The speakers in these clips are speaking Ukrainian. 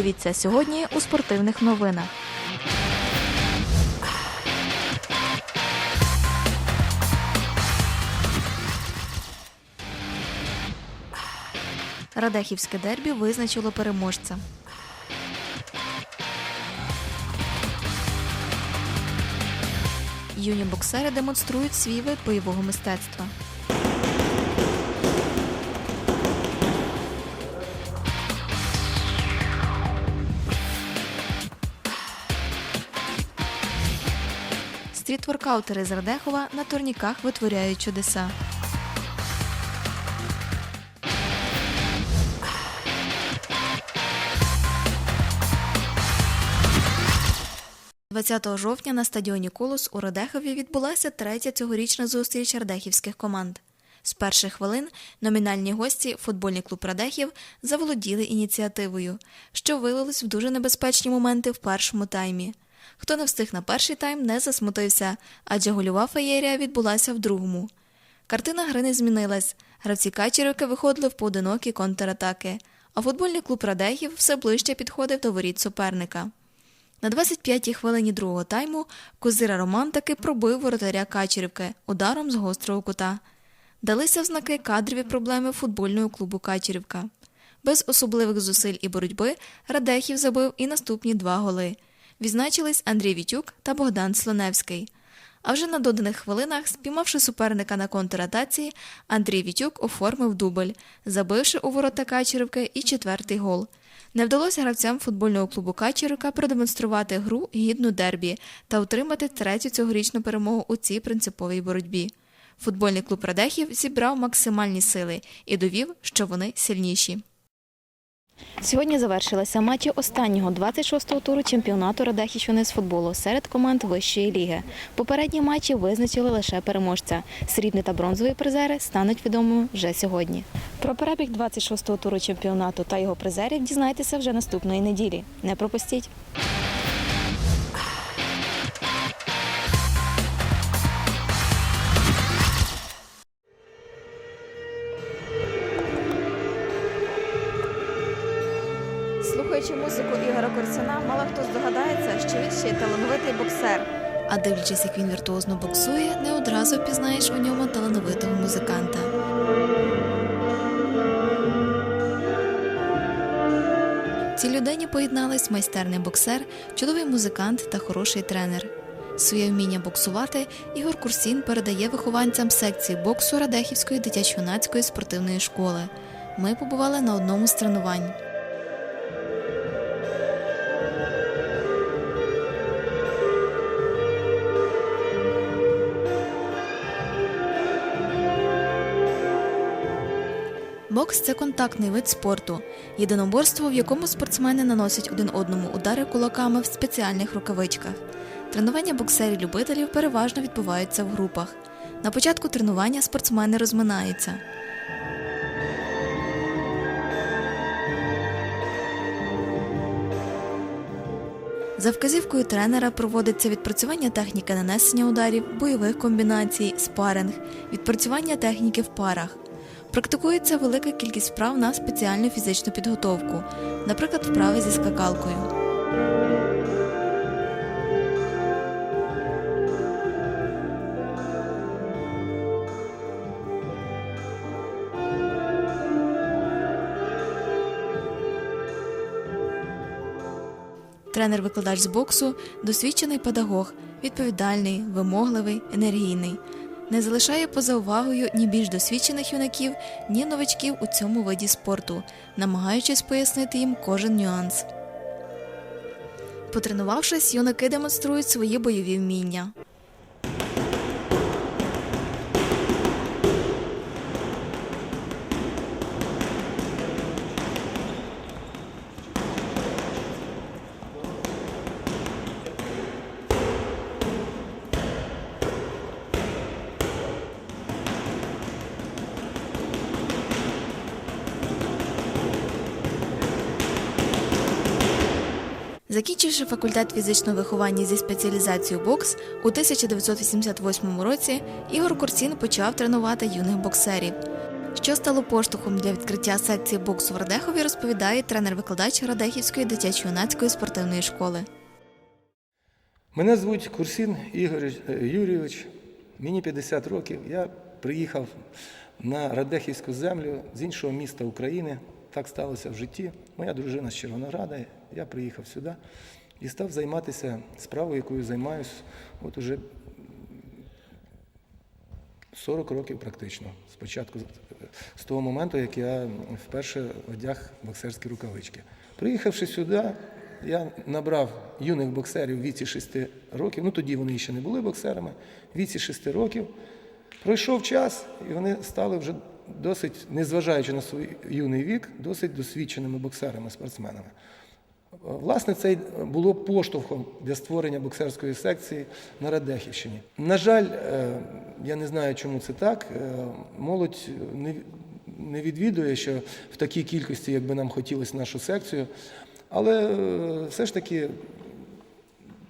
Дивіться сьогодні у спортивних новинах. Радехівське дербі визначило переможця. Юні боксери демонструють свій вид бойового мистецтва. Стріт-воркаутери з Радехова на турніках витворяють чудеса. – 20 жовтня на стадіоні Колос у Радехові відбулася третя цьогорічна зустріч радехівських команд. З перших хвилин номінальні гості футбольний клуб Радехів заволоділи ініціативою, що вилилось в дуже небезпечні моменти в першому таймі. Хто не встиг на перший тайм, не засмутився, адже гольова феєрія відбулася в другому. Картина гри не змінилась. Гравці Качерівки виходили в поодинокі контратаки, а футбольний клуб Радехів все ближче підходив до воріт суперника. На 25-й хвилині другого тайму Козира Роман таки пробив воротаря Качерівки ударом з гострого кута. Далися взнаки кадрові проблеми футбольного клубу Качерівка. Без особливих зусиль і боротьби Радехів забив і наступні два голи. Відзначились Андрій Вітюк та Богдан Слоневський. А вже на доданих хвилинах, спіймавши суперника на контратаці, Андрій Вітюк оформив дубль, забивши у ворота Качерівки і четвертий гол. Не вдалося гравцям футбольного клубу Качерівка продемонструвати гру гідну дербі та отримати третю цьогорічну перемогу у цій принциповій боротьбі. Футбольний клуб Радехів зібрав максимальні сили і довів, що вони сильніші. Сьогодні завершилися матчі останнього 26-го туру чемпіонату Радехівщини з футболу серед команд вищої ліги. Попередні матчі визначили лише переможця. Срібні та бронзові призери стануть відомими вже сьогодні. Про перебіг 26-го туру чемпіонату та його призерів дізнайтеся вже наступної неділі. Не пропустіть. Ще талановитий боксер. А дивлячись, як він віртуозно боксує, не одразу впізнаєш у ньому талановитого музиканта. Цій людині поєднались майстерний боксер, чудовий музикант та хороший тренер. Своє вміння боксувати Ігор Курсін передає вихованцям секції боксу Радехівської дитячо-юнацької спортивної школи. Ми побували на одному з тренувань. Бокс це контактний вид спорту, єдиноборство, в якому спортсмени наносять один одному удари кулаками в спеціальних рукавичках. Тренування боксерів-любителів переважно відбуваються в групах. На початку тренування спортсмени розминаються. За вказівкою тренера проводиться відпрацювання техніки нанесення ударів, бойових комбінацій, спаринг, відпрацювання техніки в парах. Практикується велика кількість вправ на спеціальну фізичну підготовку, наприклад, вправи зі скакалкою. Тренер-викладач з боксу досвідчений педагог, відповідальний, вимогливий, енергійний. Не залишає поза увагою ні більш досвідчених юнаків, ні новачків у цьому виді спорту, намагаючись пояснити їм кожен нюанс. Потренувавшись, юнаки демонструють свої бойові вміння. Закінчивши факультет фізичного виховання зі спеціалізацією бокс, у 1988 році Ігор Курцін почав тренувати юних боксерів. Що стало поштовхом для відкриття секції боксу в Радехові, розповідає тренер-викладач Радехівської дитячо-юнацької спортивної школи. Мене звуть Курсін Ігор Юрійович, мені 50 років. Я приїхав на Радехівську землю з іншого міста України. Так сталося в житті. Моя дружина з Червонограда. Я приїхав сюди і став займатися справою, якою займаюся от уже 40 років практично. Спочатку з того моменту, як я вперше одяг боксерські рукавички. Приїхавши сюди, я набрав юних боксерів в віці 6 років. Ну тоді вони ще не були боксерами. В віці 6 років пройшов час, і вони стали вже досить, незважаючи на свій юний вік, досить досвідченими боксерами, спортсменами. Власне, це було поштовхом для створення боксерської секції на Радехівщині. На жаль, е, я не знаю, чому це так. е, Молодь не, не відвідує, що в такій кількості, як би нам хотілося нашу секцію. Але е, все ж таки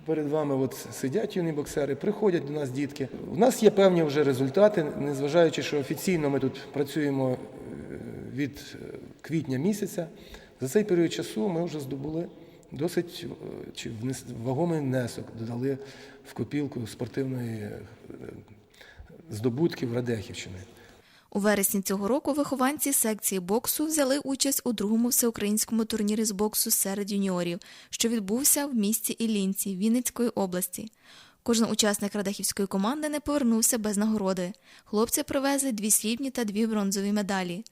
перед вами от сидять юні боксери, приходять до нас дітки. У нас є певні вже результати, незважаючи, що офіційно ми тут працюємо е, від е, квітня місяця. За цей період часу ми вже здобули досить е, чи вагомий внесок, додали в копілку спортивної е, здобутків Радехівщини. У вересні цього року вихованці секції боксу взяли участь у другому всеукраїнському турнірі з боксу серед юніорів, що відбувся в місті Іллінці Вінницької області. Кожен учасник радехівської команди не повернувся без нагороди. Хлопці привезли дві срібні та дві бронзові медалі.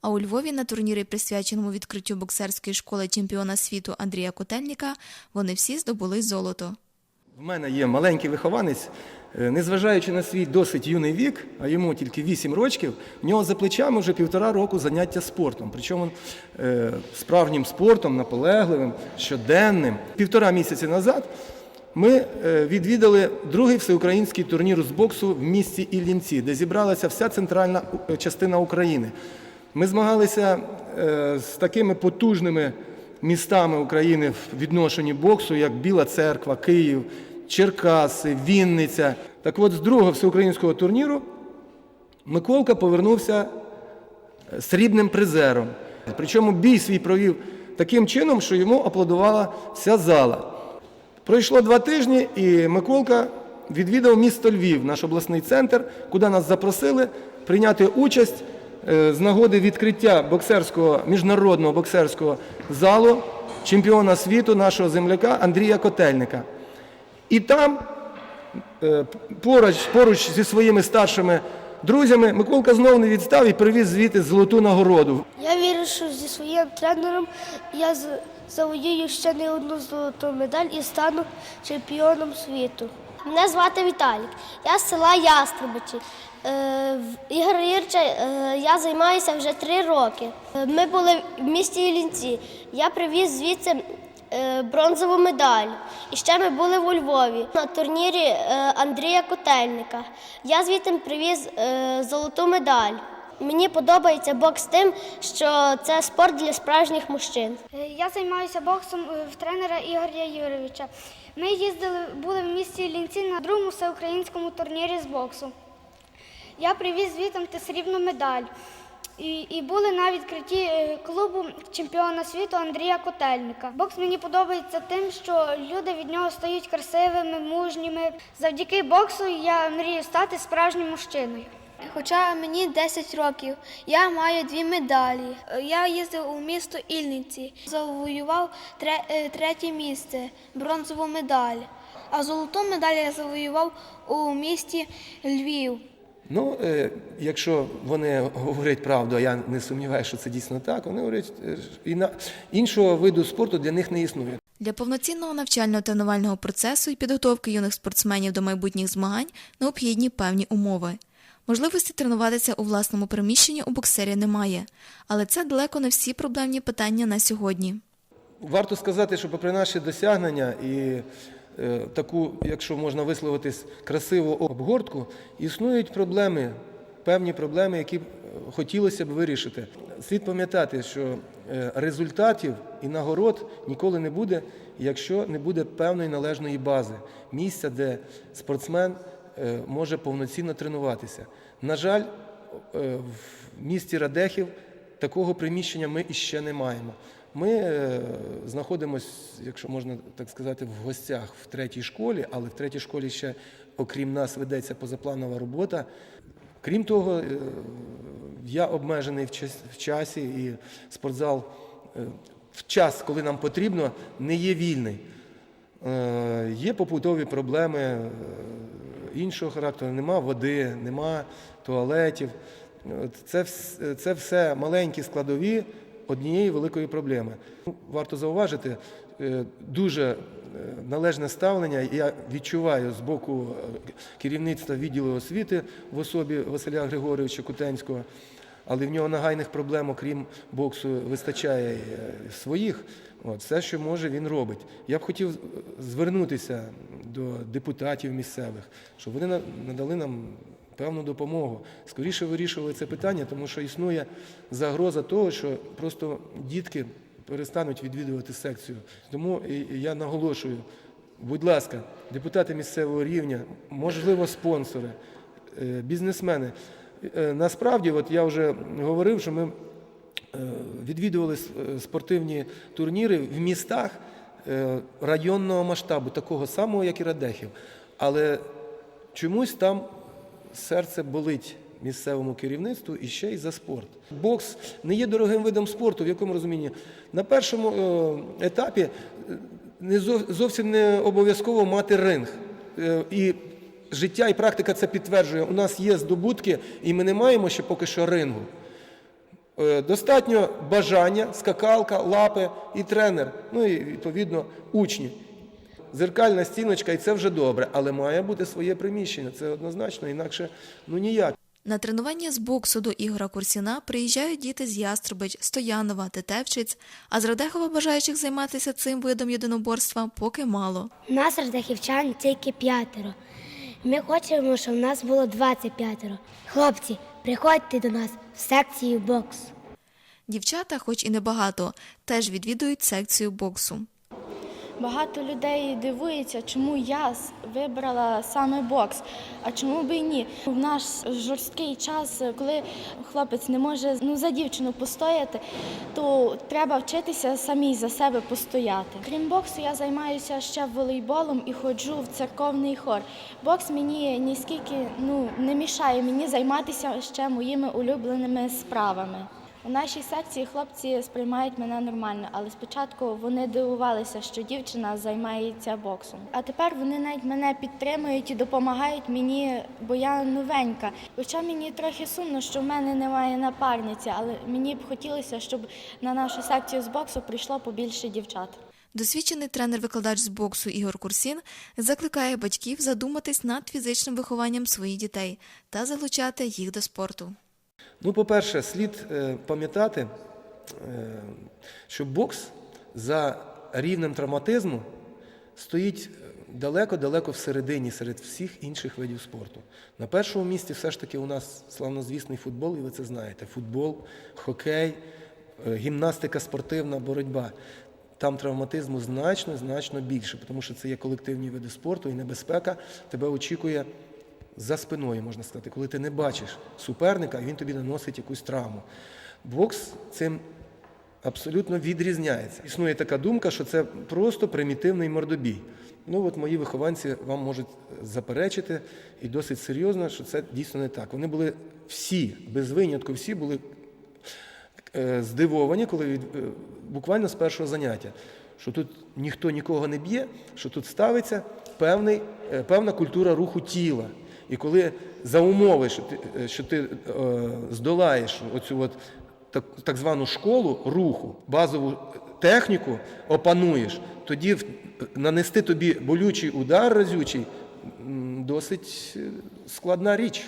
А у Львові на турнірі, присвяченому відкриттю боксерської школи чемпіона світу Андрія Котельніка, вони всі здобули золото. В мене є маленький вихованець, незважаючи на свій досить юний вік, а йому тільки 8 років, в нього за плечами вже півтора року заняття спортом. Причому е, справжнім спортом, наполегливим, щоденним. Півтора місяці назад ми е, відвідали другий всеукраїнський турнір з боксу в місті Іллінці, де зібралася вся центральна е, частина України. Ми змагалися е, з такими потужними містами України в відношенні боксу, як Біла Церква, Київ, Черкаси, Вінниця. Так от, з другого всеукраїнського турніру Миколка повернувся е, срібним призером. Причому бій свій провів таким чином, що йому аплодувала вся зала. Пройшло два тижні, і Миколка відвідав місто Львів, наш обласний центр, куди нас запросили прийняти участь е, з нагоди відкриття боксерського міжнародного боксерського залу чемпіона світу нашого земляка Андрія Котельника. І там е, поруч, поруч зі своїми старшими друзями Миколка знову не відстав і привіз звідти золоту нагороду. Я вірю, що зі своїм тренером я завоюю ще не одну золоту медаль і стану чемпіоном світу. Мене звати Віталік. Я з села Ястребичі. Е, Ігор Ірча е, я займаюся вже три роки. Ми були в місті Іллінці. Я привіз звідси бронзову медаль. І ще ми були у Львові на турнірі е, Андрія Котельника. Я звідти привіз е, золоту медаль. Мені подобається бокс тим, що це спорт для справжніх мужчин. Е, Я займаюся боксом е, в тренера Ігоря Юрійовича. Ми їздили, були в місті Лінці на другому всеукраїнському турнірі з боксу. Я привіз звітом та срібну медаль. І, і були на відкритті е, клубу чемпіона світу Андрія Котельника. Бокс мені подобається тим, що люди від нього стають красивими, мужніми. Завдяки боксу я мрію стати справжнім мужчиною. Хоча мені 10 років, я маю дві медалі. Я їздив у місто Ільниці, завоював е, третє місце, бронзову медаль. А золоту медаль я завоював у місті Львів. Ну, е, якщо вони говорять правду, а я не сумніваюся, що це дійсно так, вони говорять, е, і на іншого виду спорту для них не існує. Для повноцінного навчально-тренувального процесу і підготовки юних спортсменів до майбутніх змагань необхідні певні умови. Можливості тренуватися у власному приміщенні у боксері немає, але це далеко не всі проблемні питання на сьогодні. Варто сказати, що попри наші досягнення і таку, якщо можна висловитись, красиву обгортку, існують проблеми, певні проблеми, які е, хотілося б вирішити. Слід пам'ятати, що е, результатів і нагород ніколи не буде, якщо не буде певної належної бази, місця, де спортсмен е, може повноцінно тренуватися. На жаль, е, в місті Радехів такого приміщення ми іще не маємо. Ми е, знаходимося, якщо можна так сказати, в гостях в третій школі, але в третій школі ще, окрім нас, ведеться позапланова робота. Крім того, е, я обмежений в часі, і спортзал е, в час, коли нам потрібно, не є вільний. Є побутові проблеми іншого характеру, нема води, нема туалетів. Це, це все маленькі складові однієї великої проблеми. Варто зауважити, е, дуже е, належне ставлення я відчуваю з боку е, керівництва відділу освіти в особі Василя Григоровича Кутенського, але в нього нагайних проблем, окрім боксу, вистачає своїх. От, все, що може, він робить. Я б хотів звернутися до депутатів місцевих, щоб вони на- надали нам певну допомогу. Скоріше вирішували це питання, тому що існує загроза того, що просто дітки перестануть відвідувати секцію. Тому я наголошую, будь ласка, депутати місцевого рівня, можливо, спонсори, е, бізнесмени. Е, Насправді, от я вже говорив, що ми е, відвідували спортивні турніри в містах районного масштабу, такого самого, як і Радехів. Але чомусь там серце болить місцевому керівництву і ще й за спорт. Бокс не є дорогим видом спорту, в якому розумінні? На першому е, етапі е, не зов- зовсім не обов'язково мати ринг. Е, І життя і практика це підтверджує. У нас є здобутки, і ми не маємо ще поки що рингу. Достатньо бажання, скакалка, лапи і тренер, ну і відповідно учні. Зеркальна стіночка, і це вже добре, але має бути своє приміщення. Це однозначно, інакше ну ніяк. На тренування з боксу до Ігора Курсіна приїжджають діти з Яструбич, Стоянова, Тетевчиць, а з Радехова бажаючих займатися цим видом єдиноборства поки мало. У нас радехівчан тільки п'ятеро. Ми хочемо, щоб в нас було 25. Хлопці, приходьте до нас в секцію бокс. Дівчата, хоч і небагато, теж відвідують секцію боксу. Багато людей дивується, чому я вибрала саме бокс, а чому би і ні. В наш жорсткий час, коли хлопець не може ну, за дівчину постояти, то треба вчитися самій за себе постояти. Крім боксу, я займаюся ще волейболом і ходжу в церковний хор. Бокс мені ніскільки ну, не мішає мені займатися ще моїми улюбленими справами. У нашій секції хлопці сприймають мене нормально, але спочатку вони дивувалися, що дівчина займається боксом. А тепер вони навіть мене підтримують і допомагають мені, бо я новенька. Хоча мені трохи сумно, що в мене немає напарниці, але мені б хотілося, щоб на нашу секцію з боксу прийшло побільше дівчат. Досвідчений тренер-викладач з боксу Ігор Курсін закликає батьків задуматись над фізичним вихованням своїх дітей та залучати їх до спорту. Ну, по-перше, слід е, пам'ятати, е, що бокс за рівнем травматизму стоїть далеко-далеко всередині серед всіх інших видів спорту. На першому місці все ж таки у нас славнозвісний футбол, і ви це знаєте. Футбол, хокей, е, гімнастика спортивна, боротьба. Там травматизму значно, значно більше, тому що це є колективні види спорту і небезпека тебе очікує за спиною, можна сказати, коли ти не бачиш суперника, він тобі наносить якусь травму. Бокс цим абсолютно відрізняється. Існує така думка, що це просто примітивний мордобій. Ну от мої вихованці вам можуть заперечити і досить серйозно, що це дійсно не так. Вони були всі, без винятку, всі були е, здивовані, коли від, е, буквально з першого заняття, що тут ніхто нікого не б'є, що тут ставиться певний, е, певна культура руху тіла. І коли за умови, що ти, е, що ти е, здолаєш оцю от так, так звану школу руху, базову техніку опануєш, тоді в- нанести тобі болючий удар разючий досить е, складна річ.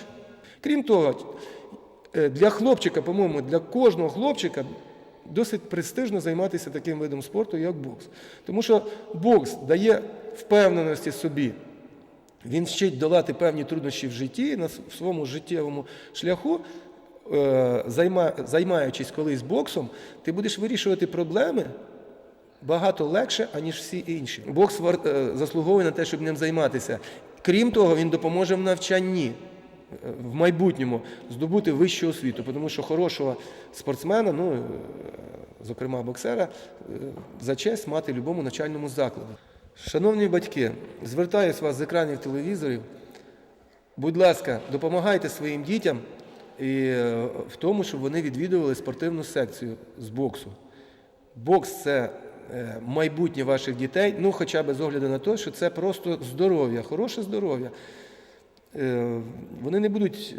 Крім того, Для хлопчика, по-моєму, для кожного хлопчика досить престижно займатися таким видом спорту, як бокс. Тому що бокс дає впевненості собі. Він вчить долати певні труднощі в житті на своєму життєвому шляху. е, Займаючись колись боксом, ти будеш вирішувати проблеми багато легше, аніж всі інші. Бокс е, заслуговує на те, щоб ним займатися. Крім того, він допоможе в навчанні. е, в майбутньому здобути вищу освіту, тому що хорошого спортсмена, ну, зокрема боксера, за честь мати в будь-якому навчальному закладі. Шановні батьки, звертаюсь вас з екранів телевізорів. Будь ласка, допомагайте своїм дітям і е, в тому, щоб вони відвідували спортивну секцію з боксу. Бокс це е, майбутнє ваших дітей, ну хоча б з огляду на те, що це просто здоров'я, хороше здоров'я. Е, Вони не будуть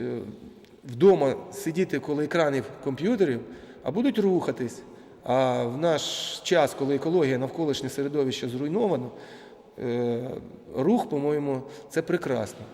вдома сидіти коло екранів комп'ютерів, а будуть рухатись. А в наш час, коли екологія навколишнє середовище зруйновано, е, рух, по-моєму, це прекрасно.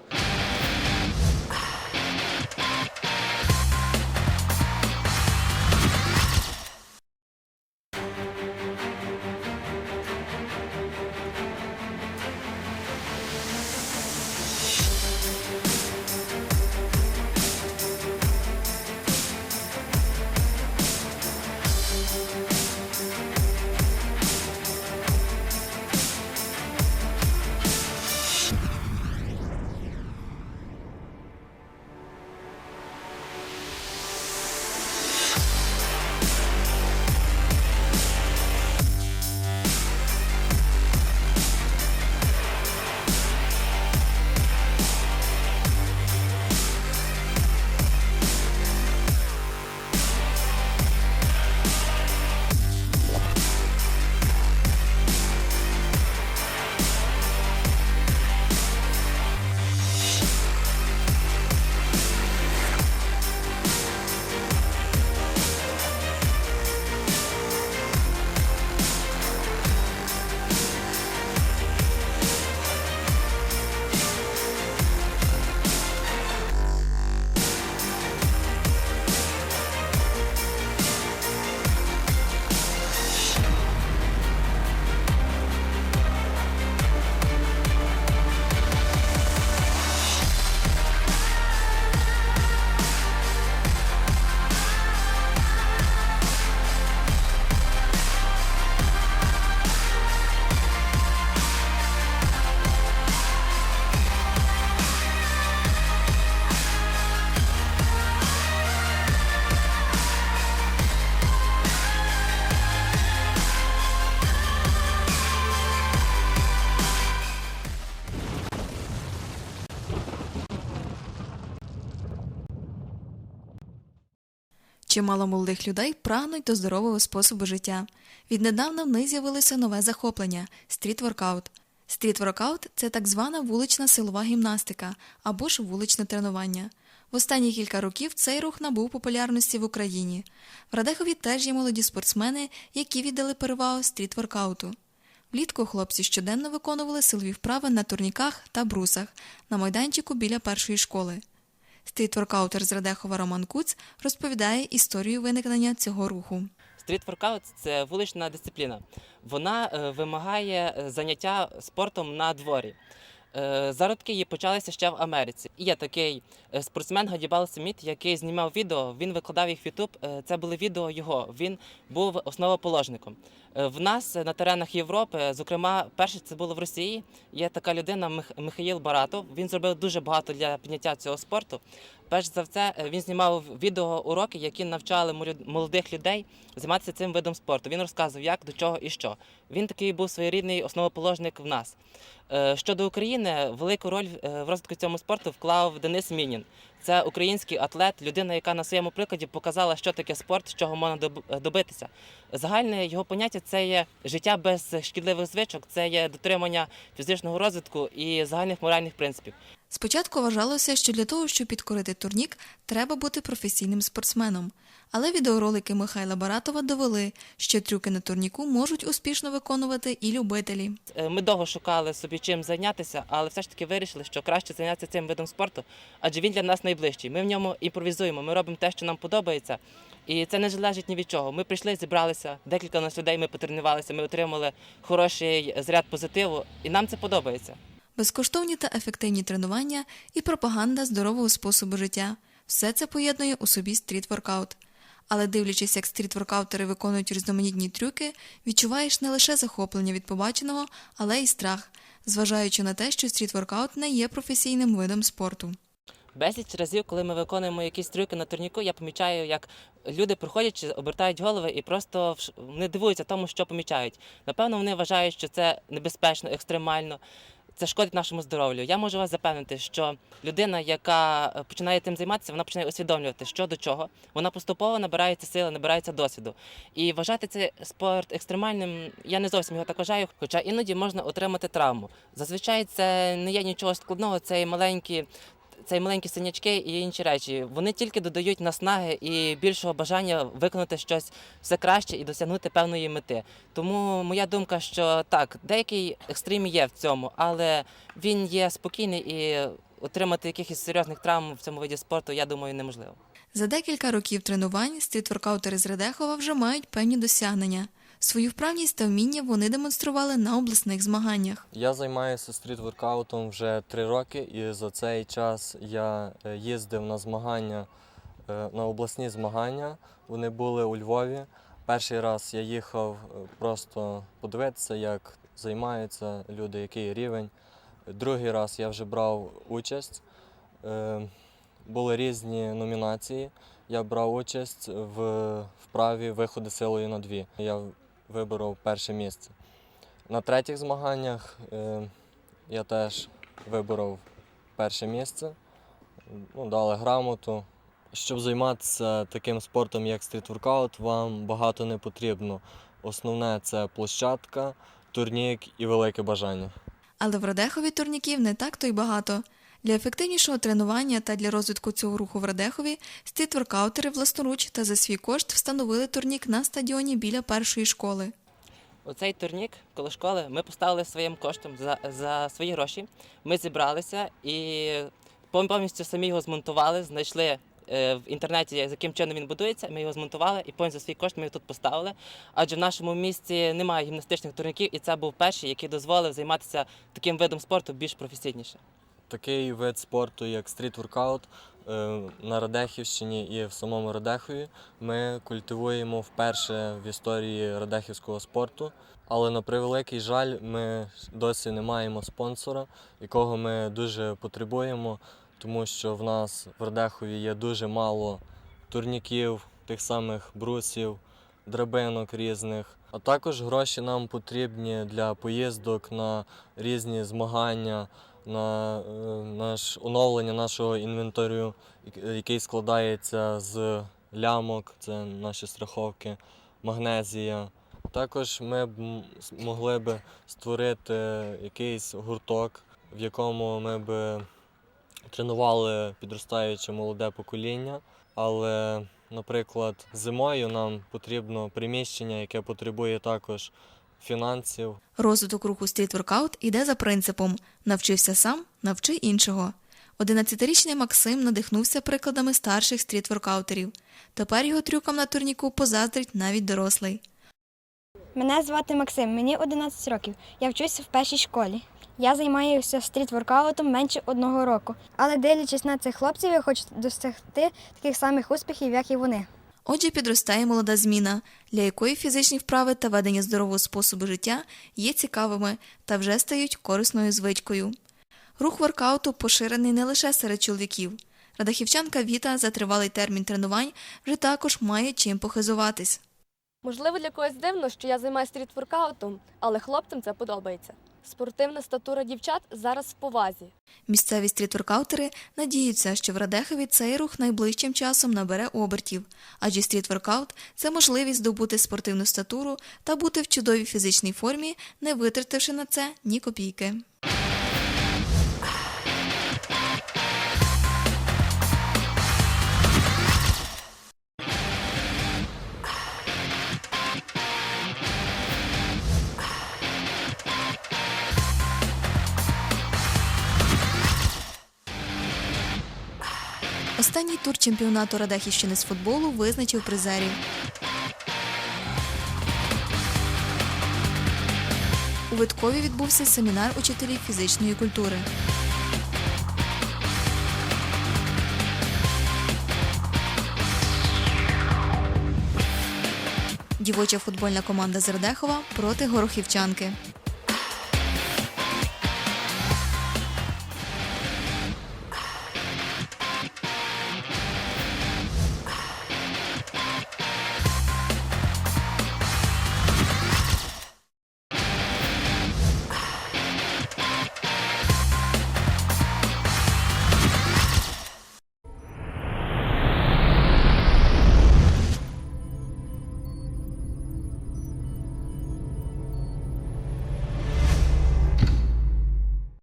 Чимало молодих людей прагнуть до здорового способу життя. Віднедавна в них з'явилося нове захоплення стріт-воркаут. Стріт-воркаут – це так звана вулична силова гімнастика або ж вуличне тренування. В останні кілька років цей рух набув популярності в Україні. В Радехові теж є молоді спортсмени, які віддали перевагу стріт-воркауту. Влітку хлопці щоденно виконували силові вправи на турніках та брусах на майданчику біля першої школи. Стріт-воркаутер з Радехова Роман Куц розповідає історію виникнення цього руху. Стріт-воркаут – це вулична дисципліна. Вона е, вимагає е, заняття спортом на дворі. Е, Зародки її почалися ще в Америці. Є такий е, спортсмен Гадібал Сміт, який знімав відео. Він викладав їх в Ютуб. Це були відео його. Він був основоположником. Е, В нас е, на теренах Європи, зокрема, перше це було в Росії. Є така людина Мих- Михаїл Баратов. Він зробив дуже багато для підняття цього спорту. Перш за все, е, він знімав відеоуроки, які навчали молодих людей займатися цим видом спорту. Він розказував, як, до чого і що. Він такий був своєрідний основоположник в нас. Е, Щодо України, велику роль е, в розвитку цьому спорту вклав Денис Мінін. Це український атлет, людина, яка на своєму прикладі показала, що таке спорт, з чого можна добитися. Загальне його поняття це є життя без шкідливих звичок, це є дотримання фізичного розвитку і загальних моральних принципів. Спочатку вважалося, що для того, щоб підкорити турнік, треба бути професійним спортсменом. Але відеоролики Михайла Баратова довели, що трюки на турніку можуть успішно виконувати і любителі. Е, Ми довго шукали собі чим зайнятися, але все ж таки вирішили, що краще зайнятися цим видом спорту, адже він для нас найближчий. Ми в ньому імпровізуємо, ми робимо те, що нам подобається. І це не залежить ні від чого. Ми прийшли, зібралися, декілька нас людей ми потренувалися, ми отримали хороший заряд позитиву, і нам це подобається. Безкоштовні та ефективні тренування і пропаганда здорового способу життя. Все це поєднує у собі стріт-воркаут. Але дивлячись, як стріт-воркаутери виконують різноманітні трюки, відчуваєш не лише захоплення від побаченого, але й страх, зважаючи на те, що стріт-воркаут не є професійним видом спорту. Безліч разів, коли ми виконуємо якісь трюки на турніку, я помічаю, як люди проходячи, обертають голови і просто вони дивуються тому, що помічають. Напевно, вони вважають, що це небезпечно, екстремально. Це шкодить нашому здоров'ю. Я можу вас запевнити, що людина, яка е, починає тим займатися, вона починає усвідомлювати, що до чого. Вона поступово набирається сили, набирається досвіду. І вважати цей спорт екстремальним, я не зовсім його так вважаю, хоча іноді можна отримати травму. Зазвичай це не є нічого складного, це маленькі. Це і маленькі синячки і інші речі. Вони тільки додають наснаги і більшого бажання виконати щось все краще і досягнути певної мети. Тому моя думка, що так, деякий екстрим є в цьому, але він є спокійний і отримати якихось серйозних травм в цьому виді спорту, я думаю, неможливо. За декілька років тренувань стрітворкаутери з Радехова вже мають певні досягнення. Свою вправність та вміння вони демонстрували на обласних змаганнях. Я займаюся стріт-воркаутом вже три роки, і за цей час я е, їздив на змагання, е, на обласні змагання. Вони були у Львові. Перший раз я їхав е, просто подивитися, як займаються люди, який рівень. Другий раз я вже брав участь. Були різні номінації. Я брав участь в вправі виходи силою на дві. Я виборов перше місце. На третіх змаганнях е, я теж виборов перше місце, ну, дали грамоту. Щоб займатися таким спортом, як стрітворкаут, вам багато не потрібно. Основне це площадка, турнік і велике бажання. Але в Радехові турніків не так то й багато. Для ефективнішого тренування та для розвитку цього руху в Радехові стрітворкаутери власноруч та за свій кошт встановили турнік на стадіоні біля першої школи. Оцей турнік коло школи ми поставили своїм коштом за, за свої гроші. Ми зібралися і пов- повністю самі його змонтували, знайшли е, в інтернеті, з яким чином він будується. Ми його змонтували і повністю за свій кошт ми його тут поставили. Адже в нашому місті немає гімнастичних турніків, і це був перший, який дозволив займатися таким видом спорту більш професійніше. Такий вид спорту, як стріт-воркаут, е, на Радехівщині і в самому Радехові ми культивуємо вперше в історії радехівського спорту. Але на превеликий жаль, ми досі не маємо спонсора, якого ми дуже потребуємо, тому що в нас в Радехові є дуже мало турніків, тих самих брусів, драбинок різних. А також гроші нам потрібні для поїздок на різні змагання, на е, наш, оновлення нашого інвентарю, як- який складається з лямок, це наші страховки, магнезія. Також ми б могли б створити якийсь гурток, в якому ми б тренували підростаюче молоде покоління. Але, наприклад, зимою нам потрібно приміщення, яке потребує також фінансів. Розвиток руху стрітворкаут іде за принципом навчився сам, навчи іншого. 11-річний Максим надихнувся прикладами старших стрітворкаутерів. Тепер його трюкам на турніку позаздрить навіть дорослий. Мене звати Максим, мені 11 років. Я вчуся в першій школі. Я займаюся стріт-воркаутом менше одного року. Але дивлячись на цих хлопців, я хочу досягти таких самих успіхів, як і вони. Отже, підростає молода зміна, для якої фізичні вправи та ведення здорового способу життя є цікавими та вже стають корисною звичкою. Рух воркауту поширений не лише серед чоловіків. Радахівчанка Віта за тривалий термін тренувань вже також має чим похизуватись. Можливо, для когось дивно, що я займаюся стрітворкаутом, але хлопцям це подобається. Спортивна статура дівчат зараз в повазі. Місцеві стрітворкаутери надіються, що в Радехові цей рух найближчим часом набере обертів, адже стрітворкаут – це можливість здобути спортивну статуру та бути в чудовій фізичній формі, не витративши на це ні копійки. Тур чемпіонату Радехівщини з футболу визначив призерів. У Виткові відбувся семінар учителів фізичної культури. Дівоча футбольна команда з Радехова проти Горохівчанки.